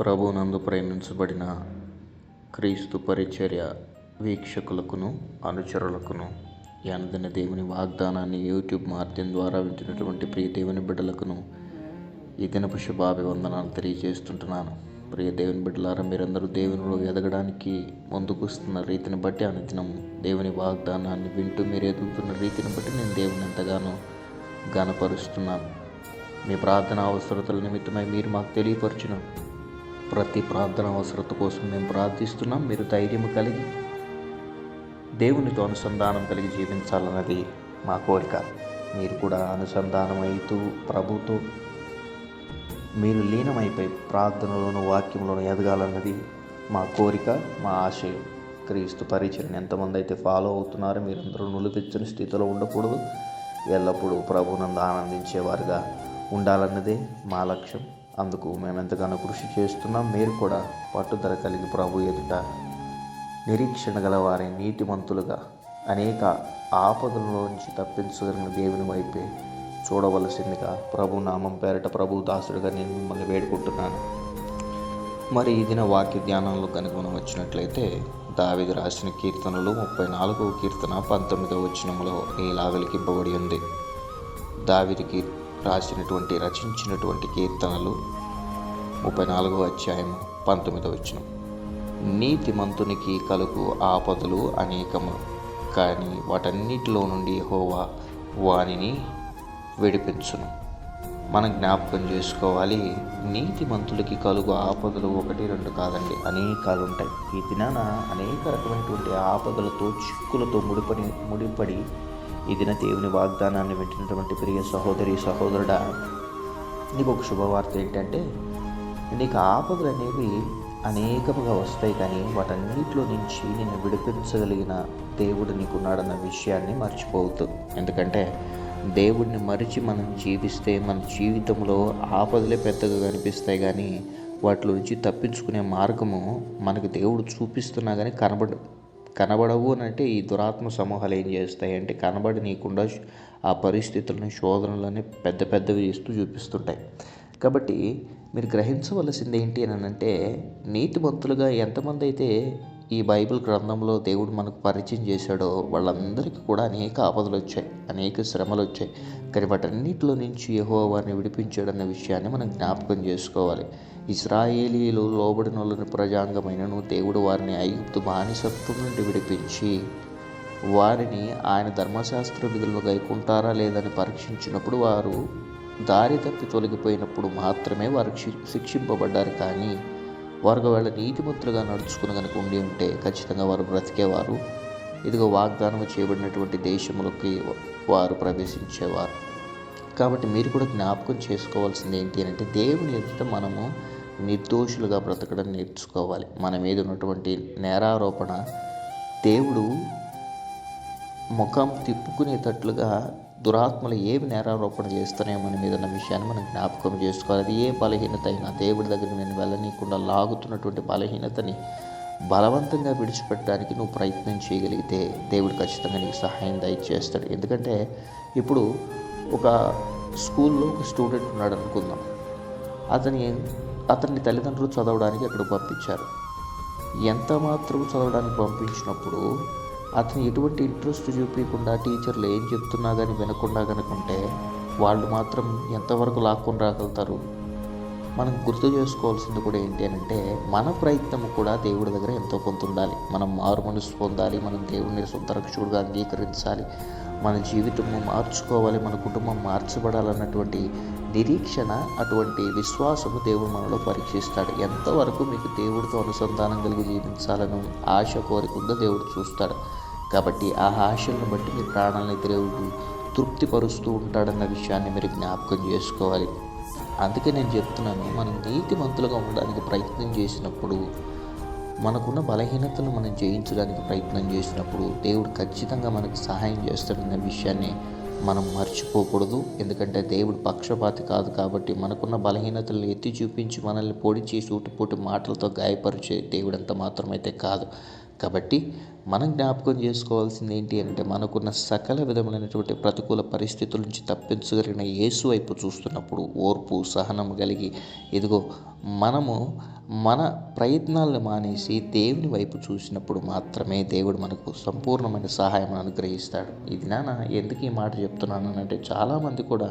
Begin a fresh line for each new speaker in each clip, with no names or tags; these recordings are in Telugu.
ప్రభునందు ప్రేమించబడిన క్రీస్తు పరిచర్య వీక్షకులకును అనుచరులకును ఈ దేవుని వాగ్దానాన్ని యూట్యూబ్ మాధ్యమం ద్వారా వింటున్నటువంటి ప్రియ దేవుని బిడ్డలకును ఈ దినపు శుభాభివందనాలు తెలియజేస్తుంటున్నాను. ప్రియ దేవుని బిడ్డలారా మీరందరూ దేవునిలో ఎదగడానికి ముందుకు వస్తున్న రీతిని బట్టి అనుదినం దేవుని వాగ్దానాన్ని వింటూ మీరు ఎదుగుతున్న రీతిని బట్టి నేను దేవుని ఎంతగానో గనపరుస్తున్నాను మీ ప్రార్థన అవసరతల నిమిత్తమై మీరు మాకు తెలియపరిచిన. ప్రతి ప్రార్థన అవసరత కోసం మేము ప్రార్థిస్తున్నాం. మీరు ధైర్యం కలిగి దేవునితో అనుసంధానం కలిగి జీవించాలన్నది మా కోరిక. మీరు కూడా అనుసంధానం అవుతూ ప్రభుతో మీరు లీనమైపోయి ప్రార్థనలోను వాక్యంలోను ఎదగాలన్నది మా కోరిక మా ఆశయం క్రీస్తు పరిచయం ఎంతమంది అయితే ఫాలో అవుతున్నారో మీరందరూ నులిపించని స్థితిలో ఉండకూడదు. ఎల్లప్పుడూ ప్రభునందు ఆనందించేవారుగా ఉండాలన్నదే మా లక్ష్యం. అందుకు మేము ఎంతగానో కృషి చేస్తున్నాం. మీరు కూడా పట్టుదల కలిగి ప్రభు ఎదుట నిరీక్షణ గల వారి నీతిమంతులుగా అనేక ఆపదలలోంచి తప్పించగలిగిన దేవుని వైపే చూడవలసిందిగా ప్రభు నామం పేరట ప్రభు దాసుడిగా నేను మిమ్మల్ని వేడుకుంటున్నాను. మరి ఈ దిన వాక్య ధ్యానంలో కనుక మనం వచ్చినట్లయితే దావిది రాసిన కీర్తనలు ముప్పై నాలుగవ కీర్తన పంతొమ్మిదవ వచనంలో ఇలాగలికింపబడి ఉంది. దావిదికి రాసినటువంటి రచించినటువంటి కీర్తనలు ముప్పై నాలుగో అధ్యాయం పంతొమ్మిదవ నీతి నీతిమంతునికి కలుగు ఆపదలు అనేకములు కానీ వాటన్నిటిలో నుండి హోవా వానిని విడిపించును. మనం జ్ఞాపకం చేసుకోవాలి నీతిమంతులకి కలుగు ఆపదలు ఒకటి రెండు కాదండి అనేకాలు ఉంటాయి. ఈ దినాన అనేక రకమైనటువంటి ఆపదలతో చిక్కులతో ముడిపడి ముడిపడి ఈ దిన దేవుని వాగ్దానాన్ని వింటున్నటువంటి ప్రియ సహోదరి సహోదరుడా నీకు ఒక శుభవార్త ఏంటంటే నీకు ఆపదలు అనేవి అనేకముగా వస్తాయి కానీ వాటన్నిటిలో నుంచి నిన్ను విడిపించగలిగిన దేవుడు నీకున్నాడన్న విషయాన్ని మర్చిపోవద్దు. ఎందుకంటే దేవుడిని మరిచి మనం జీవిస్తే మన జీవితంలో ఆపదలే పెద్దగా కనిపిస్తాయి కానీ వాటి నుంచి తప్పించుకునే మార్గము మనకు దేవుడు చూపిస్తున్నా కానీ కనబడు కనబడవు అని అంటే ఈ దురాత్మ సమూహాలు ఏం చేస్తాయి అంటే కనబడి నీకుండా ఆ పరిస్థితులను శోధనలని పెద్ద పెద్దవి చేస్తూ చూపిస్తుంటాయి. కాబట్టి మీరు గ్రహించవలసింది ఏంటి అని అంటే నీతిమంతులుగా ఎంతమంది అయితే ఈ బైబిల్ గ్రంథంలో దేవుడు మనకు పరిచయం చేశాడో వాళ్ళందరికీ కూడా అనేక ఆపదలు వచ్చాయి అనేక శ్రమలు వచ్చాయి. కానీ వాటన్నిటిలో నుంచి యహో వారిని విడిపించాడన్న విషయాన్ని మనం జ్ఞాపకం చేసుకోవాలి. ఇస్రాయేలీలు లోబడినోళ్ళని ప్రజాంగమైనను దేవుడు వారిని ఐగుప్తు బానిసత్వం నుండి విడిపించి వారిని ఆయన ధర్మశాస్త్ర విధులను గైకుంటారా లేదని పరీక్షించినప్పుడు వారు దారి తప్పి తొలగిపోయినప్పుడు మాత్రమే వారు శిక్షింపబడ్డారు. కానీ వారు ఒకవేళ నీతిమంతులుగా నడుచుకుని కనుక ఉండి ఉంటే ఖచ్చితంగా వారు బ్రతికేవారు. ఇదిగో వాగ్దానం చేయబడినటువంటి దేశములకి వారు ప్రవేశించేవారు. కాబట్టి మీరు కూడా జ్ఞాపకం చేసుకోవాల్సింది ఏంటి అంటే దేవుని ఎదుట మనము నిర్దోషులుగా బ్రతకడం నేర్చుకోవాలి. మన మీద ఉన్నటువంటి నేరారోపణ దేవుడు ముఖం తిప్పుకునేటట్లుగా దురాత్మలు ఏమి నేరారోపణ చేస్తున్నాయో మన మీద ఉన్న విషయాన్ని మనం జ్ఞాపకం చేసుకోవాలి. అది ఏ బలహీనత అయినా దేవుడి దగ్గర నేను వెళ్ళనీయకుండా లాగుతున్నటువంటి బలహీనతని బలవంతంగా విడిచిపెట్టడానికి నువ్వు ప్రయత్నం చేయగలిగితే దేవుడు ఖచ్చితంగా నీకు సహాయం దయచేస్తాడు. ఎందుకంటే ఇప్పుడు ఒక స్కూల్లో ఒక స్టూడెంట్ ఉన్నాడు అనుకుందాం అతని అతన్ని తల్లిదండ్రులు చదవడానికి అక్కడ పంపించారు. ఎంత మాత్రం చదవడానికి పంపించినప్పుడు అతను ఎటువంటి ఇంట్రెస్ట్ చూపించకుండా టీచర్లు ఏం చెప్తున్నా కానీ వినకుండా కనుకుంటే వాళ్ళు మాత్రం ఎంతవరకు లాక్కొని రాగలుగుతారు? మనం గుర్తు చేసుకోవాల్సింది కూడా ఏంటి అని అంటే మన ప్రయత్నం కూడా దేవుడి దగ్గర ఎంతో కొంత ఉండాలి. మనం మారు మనసు పొందాలి మనం దేవుడిని సొంత రక్షకుడుగా అంగీకరించాలి మన జీవితము మార్చుకోవాలి మన కుటుంబం మార్చబడాలన్నటువంటి నిరీక్షణ అటువంటి విశ్వాసము దేవుడు మనలో పరీక్షిస్తాడు. ఎంతవరకు మీకు దేవుడితో అనుసంధానం కలిగి జీవించాలని ఆశ కోరికుందో దేవుడు చూస్తాడు. కాబట్టి ఆ ఆశలను బట్టి మీ ప్రాణాలని దేవుడు తృప్తిపరుస్తూ ఉంటాడన్న విషయాన్ని మీరు జ్ఞాపకం చేసుకోవాలి. అందుకే నేను చెప్తున్నాను మనం నీతిమంతులుగా ఉండడానికి ప్రయత్నం చేసినప్పుడు మనకున్న బలహీనతలు మనం జయించడానికి ప్రయత్నం చేసినప్పుడు దేవుడు ఖచ్చితంగా మనకు సహాయం చేస్తాడన్న విషయాన్ని మనం మర్చిపోకూడదు. ఎందుకంటే దేవుడు పక్షపాతి కాదు కాబట్టి మనకున్న బలహీనతలను ఎత్తి చూపించి మనల్ని పొడిచి సూటిపోటి మాటలతో గాయపరిచే దేవుడు అంత మాత్రమైతే కాదు. కాబట్టి మనం జ్ఞాపకం చేసుకోవాల్సింది ఏంటి అంటే మనకున్న సకల విధములైనటువంటి ప్రతికూల పరిస్థితుల నుంచి తప్పించగలిగిన యేసు వైపు చూస్తున్నప్పుడు ఓర్పు సహనం కలిగి ఇదిగో మనము మన ప్రయత్నాలను మానేసి దేవుని వైపు చూసినప్పుడు మాత్రమే దేవుడు మనకు సంపూర్ణమైన సహాయం అనుగ్రహిస్తాడు. ఇది నాన్న ఎందుకు ఈ మాట చెప్తున్నాను అంటే చాలామంది కూడా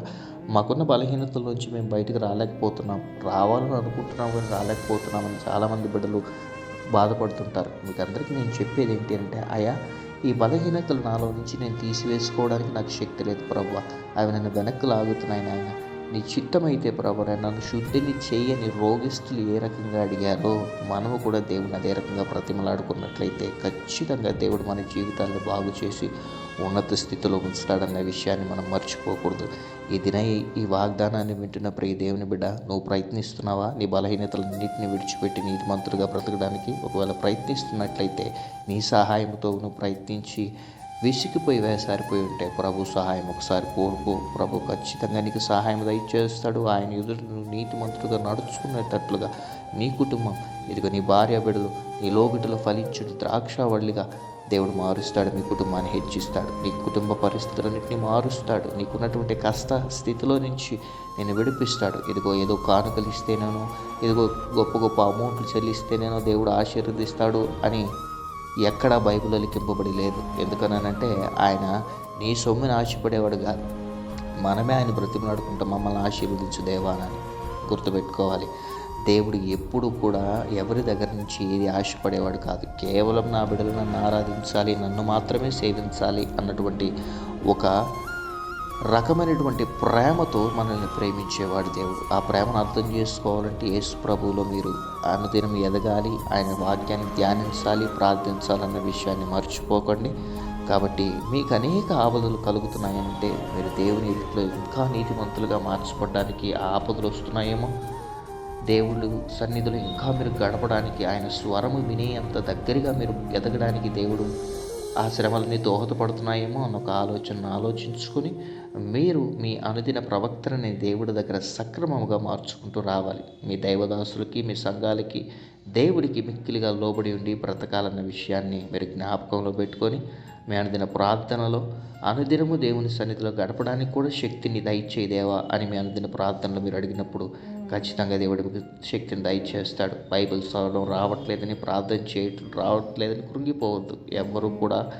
మాకున్న బలహీనతల నుంచి మేము బయటకు రాలేకపోతున్నాం. రావాలని అనుకుంటున్నాం కానీ రాలేకపోతున్నామని చాలామంది బిడ్డలు బాధపడుతుంటారు. మీకు అందరికీ నేను చెప్పేది ఏంటి అంటే అయా ఈ బలహీనతలు నాలో నుంచి నేను తీసివేసుకోవడానికి నాకు శక్తి లేదు ప్రభు. అవి నన్ను వెనక్కి లాగుతున్నాయి నాయన. నీ చిత్తమైతే ప్రభు నన్ను శుద్ధిని చేయని రోగిస్తులు ఏ రకంగా అడిగారో మనము కూడా దేవుని అదే రకంగా ప్రతిమలాడుకున్నట్లయితే ఖచ్చితంగా దేవుడు మన జీవితాన్ని బాగు చేసి ఉన్నత స్థితిలో ఉంచుతాడన్న విషయాన్ని మనం మర్చిపోకూడదు. ఈ దిన ఈ వాగ్దానాన్ని వింటున్న ప్రియ దేవుని బిడ్డ నువ్వు ప్రయత్నిస్తున్నావా? నీ బలహీనతలన్నింటినీ విడిచిపెట్టి నీతిమంతులుగా బ్రతకడానికి ఒకవేళ ప్రయత్నిస్తున్నట్లయితే నీ సహాయంతో నువ్వు ప్రయత్నించి విసిగిపోయి వేసారిపోయి ఉంటే ప్రభు సహాయం ఒకసారి కోరుకో. ప్రభు ఖచ్చితంగా నీకు సహాయం దయచేస్తాడు. ఆయన ఎదురు నువ్వు నీతిమంతులుగా నడుచుకునేటట్లుగా నీ కుటుంబం ఇదిగో నీ భార్య బిడ్డలు నీ లోగిటలో ఫలించుడు ద్రాక్షవల్లిగా దేవుడు మారుస్తాడు మీ కుటుంబాన్ని హెచ్చిస్తాడు నీ కుటుంబ పరిస్థితులన్నింటినీ మారుస్తాడు నీకున్నటువంటి కష్ట స్థితిలో నుంచి నేను విడిపిస్తాడు. ఇదిగో ఏదో కానుకలు ఇస్తేనేనో ఇదిగో గొప్ప గొప్ప అమౌంట్లు చెల్లిస్తేనేనో దేవుడు ఆశీర్వదిస్తాడు అని ఎక్కడా బైబిల్లో లిఖింపబడి లేదు. ఎందుకనంటే ఆయన నీ సొమ్ముని ఆశపడేవాడు కాదు. మనమే ఆయన బ్రతిమలాడుకుంటాం మమ్మల్ని ఆశీర్వదించు దేవానని గుర్తుపెట్టుకోవాలి. దేవుడు ఎప్పుడు కూడా ఎవరి దగ్గర నుంచి ఏది ఆశపడేవాడు కాదు. కేవలం నా బిడ్డలు నన్ను ఆరాధించాలి నన్ను మాత్రమే సేవించాలి అన్నటువంటి ఒక రకమైనటువంటి ప్రేమతో మనల్ని ప్రేమించేవాడు దేవుడు. ఆ ప్రేమను అర్థం చేసుకోవాలంటే యేసు ప్రభువులో మీరు అనుదినం ఎదగాలి ఆయన వాక్యాన్ని ధ్యానించాలి ప్రార్థించాలన్న విషయాన్ని మర్చిపోకండి. కాబట్టి మీకు అనేక ఆపదలు కలుగుతున్నాయంటే మీరు దేవుని ఇంట్లో ఇంకా నీతిమంతులుగా మార్చబడడానికి ఆపదలు వస్తున్నాయేమో? దేవుడు సన్నిధిలో ఇంకా మీరు గడపడానికి ఆయన స్వరము వినే అంత దగ్గరగా మీరు ఎదగడానికి దేవుడు ఆ శ్రమలన్నీ దోహదపడుతున్నాయేమో అన్న ఒక ఆలోచన ఆలోచించుకొని మీరు మీ అనుదిన ప్రవక్తనని దేవుడి దగ్గర సక్రమముగా మార్చుకుంటూ రావాలి. మీ దైవదాసులకి మీ సంఘాలకి దేవుడికి మిక్కిలిగా లోబడి ఉండి బ్రతకాలన్న విషయాన్ని మీరు జ్ఞాపకంలో పెట్టుకొని మీ అనుదిన ప్రార్థనలో అనుదినము దేవుని సన్నిధిలో గడపడానికి కూడా శక్తిని దయచేదేవా అని మీ అనుదిన ప్రార్థనలో మీరు అడిగినప్పుడు ఖచ్చితంగా దేవుడు మీకు శక్తిని దయచేస్తాడు. బైబిల్ చదవడం రావట్లేదని ప్రార్థన చేయటం రావట్లేదని కృంగిపోవద్దు. ఎవ్వరూ కూడా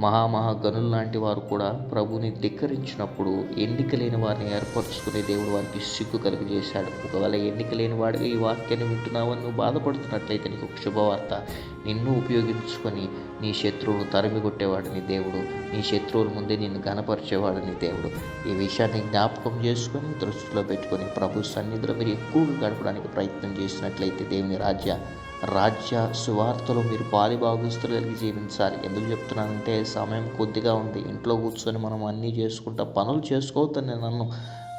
మహామహాగనులు లాంటి వారు కూడా ప్రభుని ధిక్కరించినప్పుడు ఎన్నిక లేని వారిని ఏర్పరచుకునే దేవుడు వారికి సిగ్గు కలిగజేశాడు. ఒకవేళ ఎన్నిక లేని వాడిగా ఈ వాక్యాన్ని వింటున్నావని నువ్వు బాధపడుతున్నట్లయితే నీకు ఒక శుభవార్త. నిన్ను ఉపయోగించుకొని నీ శత్రువును తరిమి కొట్టేవాడిని దేవుడు. నీ శత్రువుల ముందే నిన్ను గనపరిచేవాడిని దేవుడు. ఈ విషయాన్ని జ్ఞాపకం చేసుకొని దృష్టిలో పెట్టుకొని ప్రభు సన్నిధిలో మీరు ఎక్కువగా గడపడానికి ప్రయత్నం చేసినట్లయితే దేవుని రాజ్య రాజ్య సువార్తలో మీరు పాలిభాగస్తులు కలిగి జీవించాలి. ఎందుకు చెప్తున్నానంటే సమయం కొద్దిగా ఉంది. ఇంట్లో కూర్చొని మనం అన్నీ చేసుకుంటా పనులు చేసుకోవద్దని నన్ను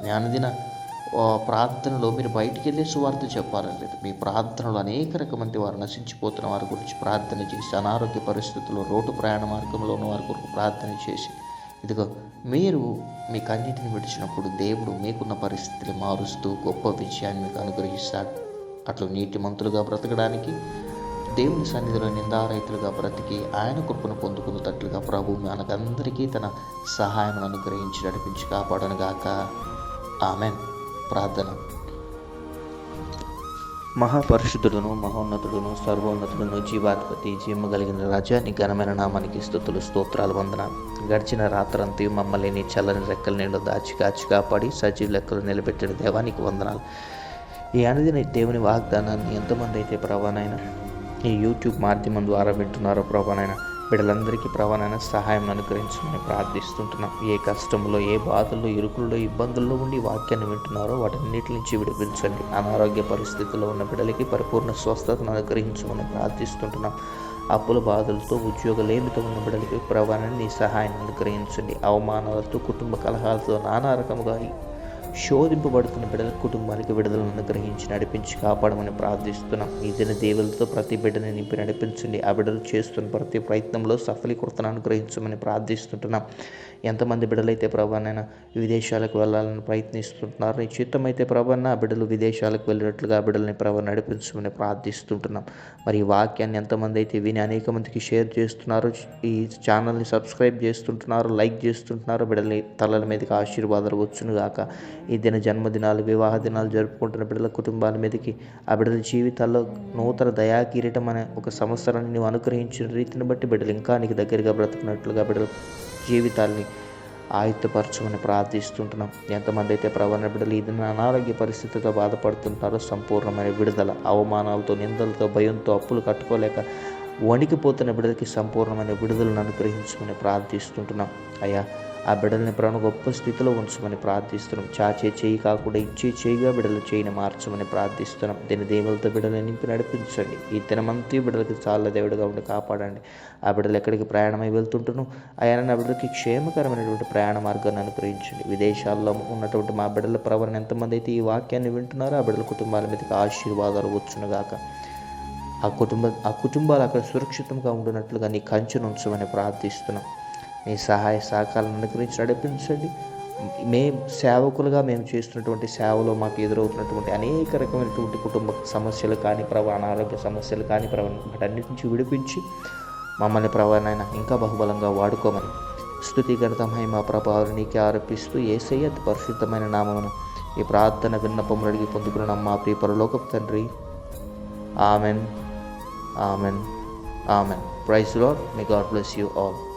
జ్ఞానదిన ప్రార్థనలో మీరు బయటికి వెళ్ళే సువార్త చెప్పాలని లేదు. మీ ప్రార్థనలో అనేక రకమంది వారు నశించిపోతున్న వారి గురించి ప్రార్థన చేసి అనారోగ్య పరిస్థితుల్లో రోడ్డు ప్రయాణ మార్గంలో ఉన్న వారి కొరకు ప్రార్థన చేసి ఇదిగో మీరు మీ కన్నిటిని విడిచినప్పుడు దేవుడు మీకున్న పరిస్థితిని మారుస్తూ గొప్ప విజయాన్ని మీకు అనుగ్రహిస్తాడు. అట్లు నీతిమంతులుగా బ్రతకడానికి దేవుని సన్నిధిలో నిందారైతులుగా బ్రతికి ఆయన కృపను పొందుకున్నట్లుగా ప్రభు మనకందరికీ తన సహాయం అనుగ్రహించి నడిపించి కాపాడనుగాక. ఆమెన్. ప్రార్థన. మహాపరిశుద్ధుడును మహోన్నతుడును సర్వోన్నతుడును జీవాధిపతి జీమ కలిగిన రాజాని ఘనమైన నామానికి స్థుతులు స్తోత్రాలు వందన. గడిచిన రాత్రంతి మమ్మల్ని చల్లని రెక్కల నీళ్ళు దాచి కాచి కాపాడి సజీవ లెక్కలు నిలబెట్టిన దేవానికి వందనాలు. ఈ అనుదిన దేవుని వాగ్దానాన్ని ఎంతమంది అయితే ప్రభానైనా ఈ యూట్యూబ్ మాధ్యమం ద్వారా వింటున్నారో ప్రభానైనా బిడ్డలందరికీ ప్రభానైనా సహాయం అనుగ్రహించమని ప్రార్థిస్తుంటున్నాం. ఏ కష్టంలో ఏ బాధల్లో ఇరుకుల్లో ఇబ్బందుల్లో ఉండి వాక్యాన్ని వింటున్నారో వాటన్నిటి నుంచి విడిపించండి. అనారోగ్య పరిస్థితుల్లో ఉన్న బిడ్డలకి పరిపూర్ణ స్వస్థతను అనుగ్రహించమని ప్రార్థిస్తుంటున్నాం. అప్పుల బాధలతో ఉద్యోగలేమితో ఉన్న బిడ్డలకి ప్రభావాన్ని నీ సహాయం అనుగ్రహించండి. అవమానాలతో కుటుంబ కలహాలతో నానా రకముగా శోధింపబడుతున్న బిడ్డల కుటుంబానికి విడుదలను అనుగ్రహించి నడిపించి కాపాడమని ప్రార్థిస్తున్నాం ఈ దిన దేవులతో ప్రతి బిడ్డని నింపి నడిపించండి. ఆ బిడ్డలు చేస్తున్న ప్రతి ప్రయత్నంలో సఫలీకృతను అనుగ్రహించమని ప్రార్థిస్తుంటున్నాం. ఎంతమంది బిడ్డలైతే ప్రభానైనా విదేశాలకు వెళ్ళాలని ప్రయత్నిస్తుంటున్నారు. నిశ్చితమైతే ప్రభాన ఆ బిడ్డలు విదేశాలకు వెళ్ళినట్లుగా ఆ బిడ్డలని ప్రభావ నడిపించమని ప్రార్థిస్తుంటున్నాం. మరి ఈ వాక్యాన్ని ఎంతమంది అయితే విని అనేక మందికి షేర్ చేస్తున్నారు ఈ ఛానల్ని సబ్స్క్రైబ్ చేస్తుంటున్నారు లైక్ చేస్తుంటున్నారు బిడ్డల తలల మీదకి ఆశీర్వాదాలు వచ్చును గాక. ఈ దిన జన్మదినాలు వివాహ దినాలు జరుపుకుంటున్న బిడ్డల కుటుంబాల మీదకి ఆ బిడ్డల జీవితాల్లో నూతన దయా కిరీటం అనే ఒక సంవత్సరాన్ని నువ్వు అనుగ్రహించిన రీతిని బట్టి బిడ్డలు ఇంకా నీకు దగ్గరగా బ్రతుకున్నట్లుగా బిడ్డలు జీవితాల్ని ఆయుత్తపరచమని ప్రార్థిస్తుంటున్నాం. ఎంతమంది అయితే ప్రవణ బిడ్డలు ఇది అనారోగ్య పరిస్థితితో బాధపడుతుంటారో సంపూర్ణమైన విడుదల అవమానాలతో నిందలతో భయంతో అప్పులు కట్టుకోలేక వణికిపోతున్న బిడ్డలకి సంపూర్ణమైన విడుదలను అనుగ్రహించమని ప్రార్థిస్తుంటున్నాం. అయ్యా ఆ బిడ్డల్ని ప్రాణ గొప్ప స్థితిలో ఉంచమని ప్రార్థిస్తున్నాం. చాచే చేయి కాకుండా ఇచ్చే చేయిగా బిడ్డలు చేయిని మార్చమని ప్రార్థిస్తున్నాం. దీని దేవులతో బిడ్డలు నింపి నడిపించండి. ఈ దినమంతి బిడ్డలకి చాలా దేవుడిగా ఉండి కాపాడండి. ఆ బిడ్డలు ఎక్కడికి ప్రయాణమై వెళ్తుంటున్నాం? ఆయన నా బిడ్డలకి క్షేమకరమైనటువంటి ప్రయాణ మార్గాన్ని అనుగ్రహించండి. విదేశాల్లో ఉన్నటువంటి మా బిడ్డల ప్రవరణ ఎంతమంది అయితే ఈ వాక్యాన్ని వింటున్నారో ఆ బిడ్డల కుటుంబాల మీదకి ఆశీర్వాదాలు వచ్చునుగాక. ఆ కుటుంబ ఆ కుటుంబాలు అక్కడ సురక్షితంగా ఉండినట్లుగా నీ కంచెను ఉంచమని ప్రార్థిస్తున్నాం. మీ సహాయ సహకారాలను అనుగ్రహించి నడిపించండి. మేం సేవకులుగా మేము చేస్తున్నటువంటి సేవలో మాకు ఎదురవుతున్నటువంటి అనేక రకమైనటువంటి కుటుంబ సమస్యలు కానీ ప్రభా అనారోగ్య సమస్యలు కానీ ప్రభా వాటన్నిటి నుంచి విడిపించి మమ్మల్ని ప్రభానైనా ఇంకా బహుబలంగా వాడుకోమని స్థుతి గణితమై మా ప్రభావాలు నీకే ఆరోపిస్తూ ఏసయ్య అతి పరిశుద్ధమైన నామమును ఈ ప్రార్థన విన్నపములు అడిగి పొందుకున్న మా ప్రియ పరలోకపు తండ్రి. Amen. Amen. Amen. Praise Lord may God bless you all.